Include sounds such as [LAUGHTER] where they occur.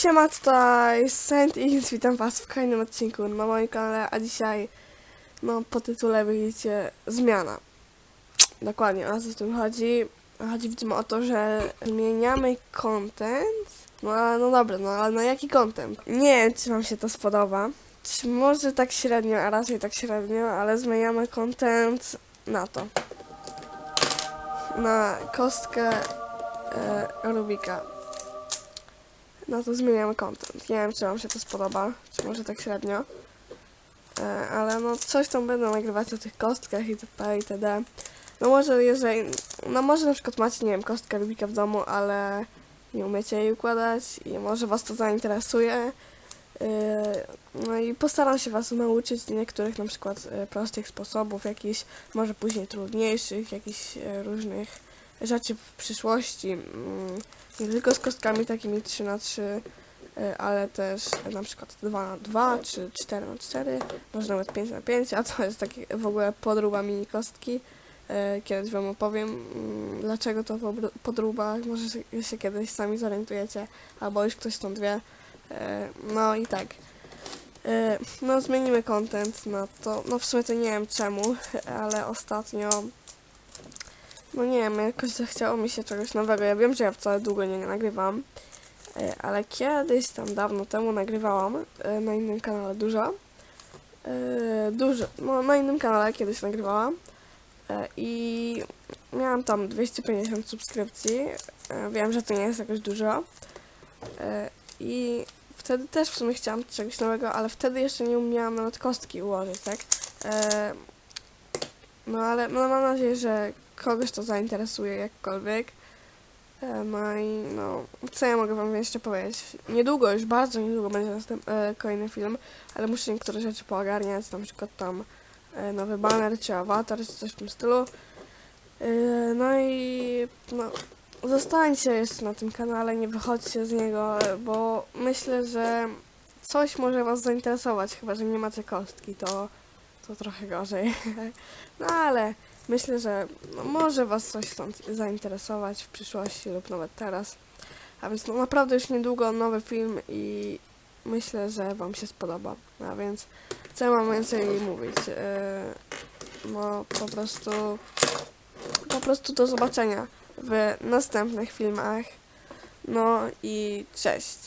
Siema, tutaj Saint X, witam was w kolejnym odcinku na moim kanale, a dzisiaj, no, po tytule widzicie zmiana. Dokładnie, o co w tym chodzi? Chodzi w tym o to, że zmieniamy content. No, no dobra, no ale na jaki content? Nie wiem, czy wam się to spodoba. Czy może tak średnio, a raczej tak średnio, ale zmieniamy content na to. Na kostkę e, Rubika. No to zmieniamy content. Nie wiem, czy wam się to spodoba, czy może tak średnio. E, ale no coś tam będę nagrywać o tych kostkach itp. itd. No może jeżeli, no może na przykład macie, nie wiem, kostkę Rubika w domu, ale nie umiecie jej układać i może was to zainteresuje. E, No i postaram się was nauczyć niektórych na przykład e, prostych sposobów, jakichś może później trudniejszych, jakichś różnych rzeczy w przyszłości. Mm, nie tylko z kostkami takimi 3 na 3 y, ale też na przykład 2 na 2 czy 4 na 4 może nawet 5 na 5 a to jest takie w ogóle podruba mini kostki. Y, Kiedyś Wam opowiem, mm, dlaczego to podruba, może się- kiedyś sami zorientujecie, albo już ktoś stąd wie. Y, No i tak. No zmienimy content na to, no w sumie to nie wiem czemu, [LAUGHS] ale ostatnio no nie wiem, jakoś zachciało mi się czegoś nowego. Ja wiem, że ja wcale długo nie nagrywam, e, ale kiedyś tam dawno temu nagrywałam e, na innym kanale dużo. E, Dużo, no na innym kanale kiedyś nagrywałam i miałam tam 250 subskrypcji. Wiem, że to nie jest jakoś dużo. I wtedy też w sumie chciałam czegoś nowego, ale wtedy jeszcze nie umiałam nawet kostki ułożyć, tak? No ale no, mam nadzieję, że kogoś to zainteresuje jakkolwiek. E, No i no, co ja mogę wam jeszcze powiedzieć? Niedługo, już bardzo niedługo będzie następ, e, kolejny film, ale muszę niektóre rzeczy poogarniać, na przykład tam e, nowy banner, czy awatar, czy coś w tym stylu. E, no i no, zostańcie jeszcze na tym kanale, nie wychodźcie z niego, bo myślę, że coś może was zainteresować, chyba że nie macie kostki, to, to trochę gorzej. [LAUGHS] no ale Myślę, że no, może Was coś stąd zainteresować w przyszłości lub nawet teraz. A więc no, naprawdę już niedługo nowy film i myślę, że Wam się spodoba. A więc co mam więcej mówić? No po prostu po prostu do zobaczenia w następnych filmach. No i cześć.